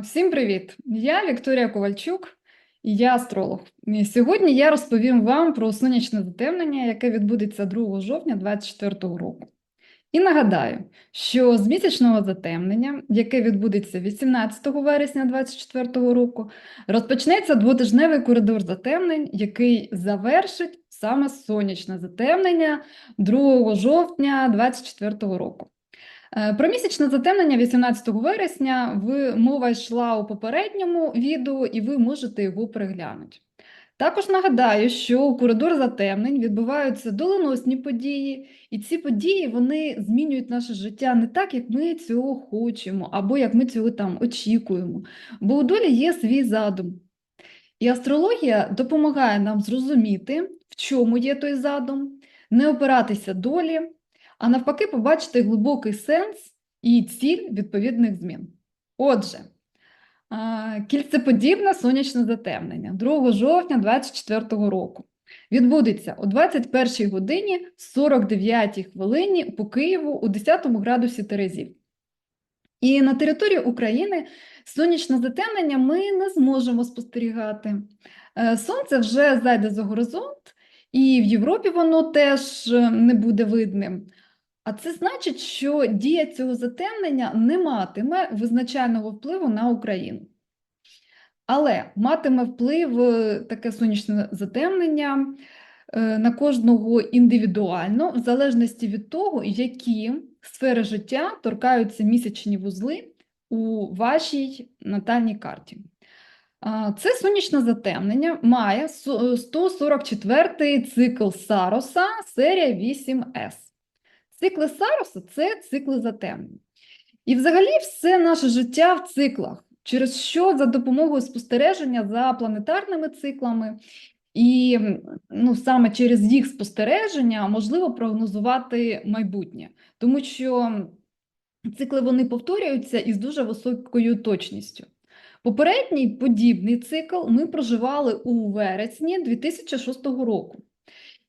Всім привіт! Я Вікторія Ковальчук і я астролог. І Сьогодні я розповім вам про сонячне затемнення, яке відбудеться 2 жовтня 2024 року. І нагадаю, що з місячного затемнення, яке відбудеться 18 вересня 2024 року, розпочнеться двотижневий коридор затемнень, який завершить саме сонячне затемнення 2 жовтня 2024 року. Е, Про місячне затемнення 18 вересня ви, мова йшла у попередньому відео, і ви можете його переглянути. Також нагадаю, що у коридор затемнень відбуваються доленосні події, і ці події вони змінюють наше життя не так, як ми цього хочемо, або як ми цього там очікуємо. Бо у долі є свій задум. І астрологія допомагає нам зрозуміти, в чому є той задум, не опиратися долі, а навпаки, побачити глибокий сенс і ціль відповідних змін. Отже, кільцеподібне сонячне затемнення 2 жовтня 2024 року відбудеться о 21 годині 49 хвилині по Києву у 10 градусі Терезів. І на території України сонячне затемнення ми не зможемо спостерігати. Е, Сонце вже зайде за горизонт, і в Європі воно теж е, не буде видним. А це значить, що дія цього затемнення не матиме визначального впливу на Україну. Але матиме вплив е, таке сонячне затемнення е, на кожного індивідуально, в залежності від того, які сфери життя торкаються місячні вузли у вашій натальній карті. Це сонячне затемнення має 144-й цикл Сароса, серія 8С. Цикли Сароса це цикли затемнень. І взагалі все наше життя в циклах, через що за допомогою спостереження за планетарними циклами, і ну, саме через їх спостереження можливо прогнозувати майбутнє, тому що цикли вони повторюються із дуже високою точністю. Попередній подібний цикл ми проживали у вересні 2006 року.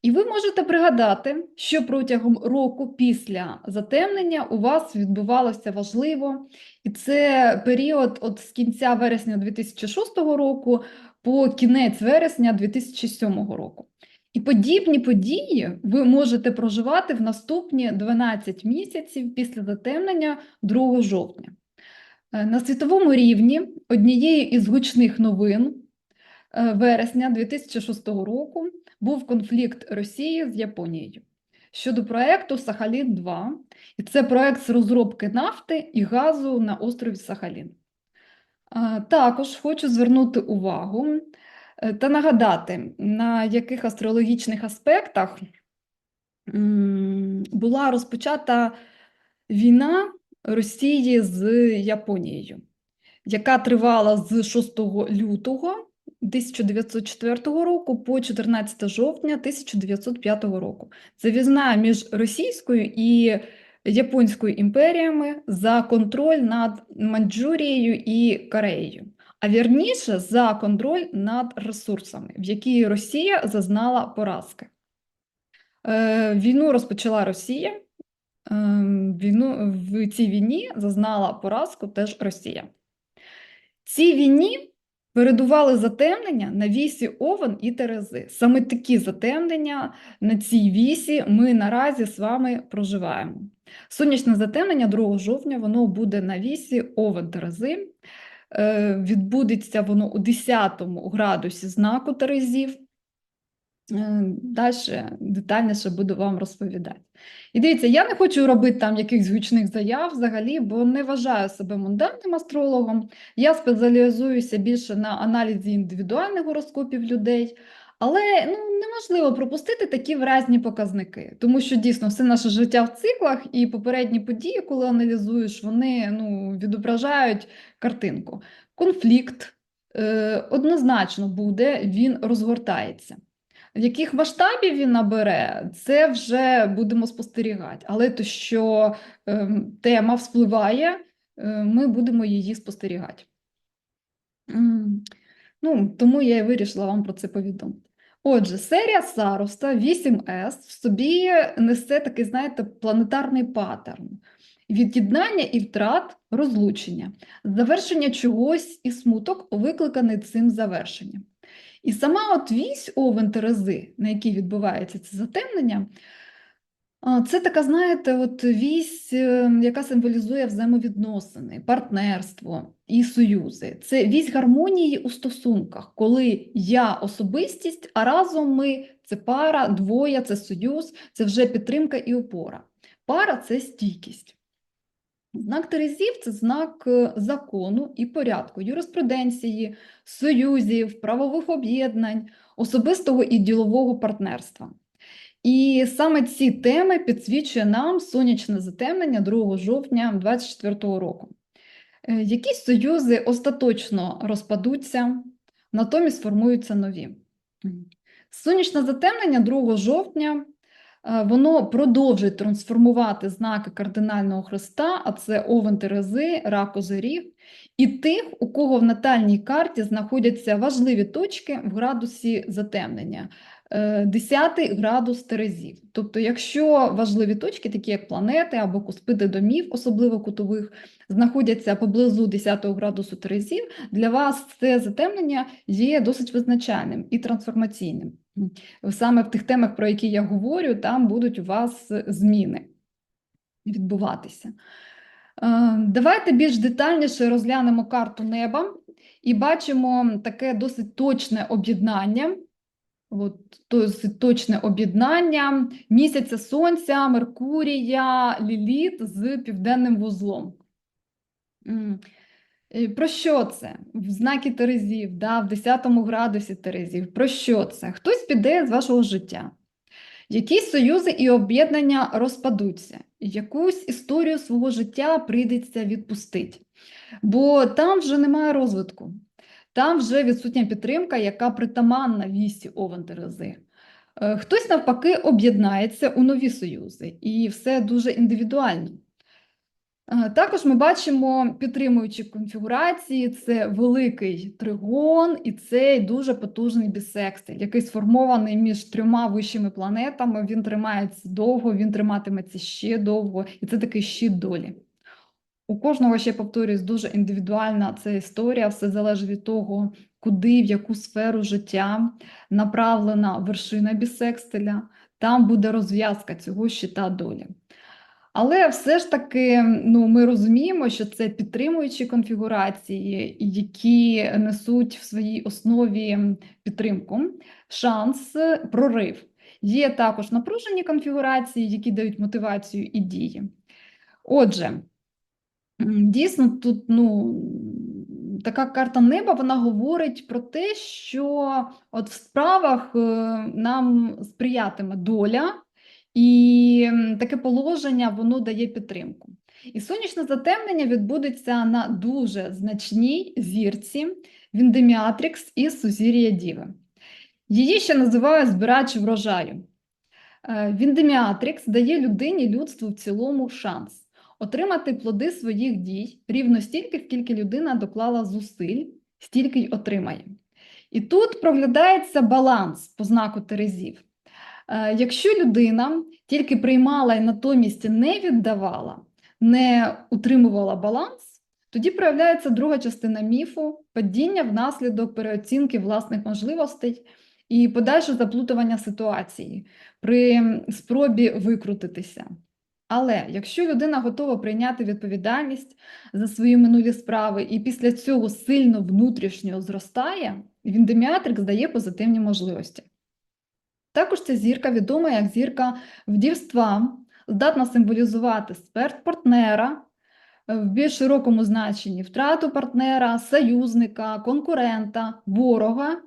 І ви можете пригадати, що протягом року після затемнення у вас відбувалося важливо, і це період от з кінця вересня 2006 року по кінець вересня 2007 року. І подібні події ви можете проживати в наступні 12 місяців після затемнення 2 жовтня. Е, На світовому рівні однією із гучних новин е, вересня 2006 року був конфлікт Росії з Японією щодо проекту Сахалін-2, і це проект з розробки нафти і газу на острові Сахалін. Також хочу звернути увагу е, та нагадати, на яких астрологічних аспектах була розпочата війна Росії з Японією, яка тривала з 6 лютого 1904 року по 14 жовтня 1905 року. Це війна між Російською і Японською імперіями за контроль над Маньчжурією і Кореєю, а вірніше за контроль над ресурсами, в якій Росія зазнала поразки. Е, Війну розпочала Росія. Ем, Війну в цій війні зазнала поразку теж Росія. Цій війні передували затемнення на вісі Овен і Терези. Саме такі затемнення на цій вісі ми наразі з вами проживаємо. Сонячне затемнення 2 жовтня воно буде на вісі Овен Терези. Е, Відбудеться воно у 10 градусі знаку Терезів. Далі детальніше буду вам розповідати. І дивіться, я не хочу робити там якихось гучних заяв взагалі, бо не вважаю себе мундантним астрологом. Я спеціалізуюся більше на аналізі індивідуальних гороскопів людей, але ну, неможливо пропустити такі вразні показники, тому що дійсно все наше життя в циклах і попередні події, коли аналізуєш, вони ну, відображають картинку. Конфлікт е, однозначно буде, він розгортається. Яких масштабів він набере, це вже будемо спостерігати. Але то, що ем, тема вспливає, е, ми будемо її спостерігати. Ну, тому я і вирішила вам про це повідомити. Отже, серія Сароста 8С в собі несе такий, знаєте, планетарний паттерн. Від'єднання і втрат розлучення, завершення чогось і смуток, викликаний цим завершенням. І сама от вісь овен Терези, на якій відбувається це затемнення, це така, знаєте, от вісь, е, яка символізує взаємовідносини, партнерство і союзи. Це вісь гармонії у стосунках, коли я особистість, а разом ми це пара, двоє, це союз, це вже підтримка і опора. Пара це стійкість. Знак Терезів це знак е, закону і порядку, юриспруденції, союзів, правових об'єднань, особистого і ділового партнерства. І саме ці теми підсвічує нам сонячне затемнення 2 жовтня 2024 року. Е, Якісь союзи остаточно розпадуться, натомість формуються нові. Сонячне затемнення 2 жовтня воно продовжить трансформувати знаки кардинального хреста, а це Овен Терези, Рак Озоріг, і тих, у кого в натальній карті знаходяться важливі точки в градусі затемнення. Е, 10 градус Терезів. Тобто, якщо важливі точки, такі як планети або куспиди домів, особливо кутових, знаходяться поблизу 10 градусу Терезів, для вас це затемнення є досить визначальним і трансформаційним. Саме в тих темах, про які я говорю, там будуть у вас зміни відбуватися. Е, Давайте більш детальніше розглянемо карту неба і бачимо таке досить точне об'єднання. От, досить точне об'єднання місяця Сонця, Меркурія, Ліліт з південним вузлом. Е, Про що це? В знакі Терезів, да, в 10 градусі Терезів. Про що це? Хтось піде з вашого життя. Якісь союзи і об'єднання розпадуться, якусь історію свого життя прийдеться відпустити, бо там вже немає розвитку, там вже відсутня підтримка, яка притаманна вісі Овен Терези. Е, Хтось навпаки об'єднається у нові союзи, і все дуже індивідуально. Е, Також ми бачимо підтримуючі конфігурації: це великий тригон і цей дуже потужний бісекстиль, який сформований між трьома вищими планетами. Він тримається довго, він триматиметься ще довго, і це такий щит долі. У кожного ще повторюсь, дуже індивідуальна ця історія, все залежить від того, куди, в яку сферу життя направлена вершина бісекстиля, там буде розв'язка цього щита долі. Але все ж таки ну, ми розуміємо, що це підтримуючі конфігурації, які несуть в своїй основі підтримку, шанс, прорив. Є також напружені конфігурації, які дають мотивацію і дії. Отже, дійсно, тут ну, така карта неба вона говорить про те, що от в справах е, нам сприятиме доля. І таке положення воно дає підтримку. І сонячне затемнення відбудеться на дуже значній зірці Віндеміатрікс із сузір'я Діви. Її ще називають збирач врожаю. Е, Віндеміатрікс дає людині людству в цілому шанс отримати плоди своїх дій рівно стільки, скільки людина доклала зусиль, стільки й отримає. І тут проглядається баланс по знаку Терезів. Е, Якщо людина тільки приймала і натомість не віддавала, не утримувала баланс, тоді проявляється друга частина міфу падіння внаслідок переоцінки власних можливостей і подальше заплутування ситуації при спробі викрутитися. Але якщо людина готова прийняти відповідальність за свої минулі справи і після цього сильно внутрішньо зростає, Віндеміатрикс дає позитивні можливості. Також ця зірка відома як зірка вдівства, здатна символізувати смерть партнера е, в більш широкому значенні, втрату партнера, союзника, конкурента, ворога.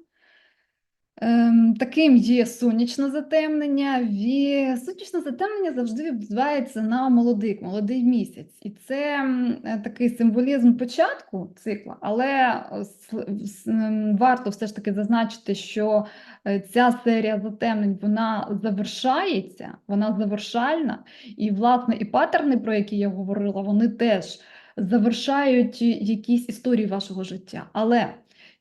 Ем, Таким є сонячне затемнення. Ві- Сонячне затемнення завжди відбувається на молодик, молодий місяць. І це е, такий символізм початку цикла, але е, с- с- м, варто все ж таки зазначити, що е, ця серія затемнень вона завершається, вона завершальна, і, власне, і паттерни, про які я говорила, вони теж завершають якісь історії вашого життя. Але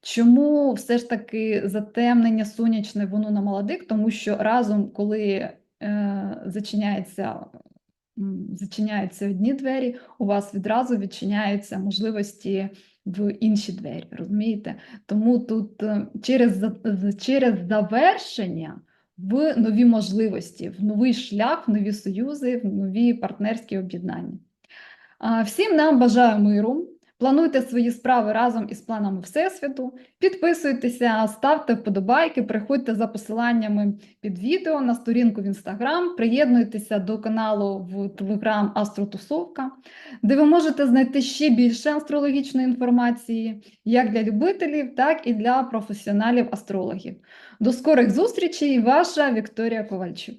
Чому все ж таки затемнення сонячне воно на молодик? Тому що разом, коли е, зачиняється зачиняються одні двері, у вас відразу відчиняються можливості в інші двері. Розумієте? Тому тут е, через, через завершення в нові можливості, в новий шлях, в нові союзи, в нові партнерські об'єднання. Всім нам бажаю миру. Плануйте свої справи разом із планами Всесвіту. Підписуйтеся, ставте вподобайки, приходьте за посиланнями під відео на сторінку в Інстаграм, приєднуйтеся до каналу в Телеграм Астротусовка, де ви можете знайти ще більше астрологічної інформації, як для любителів, так і для професіоналів-астрологів. До скорих зустрічей, ваша Вікторія Ковальчук.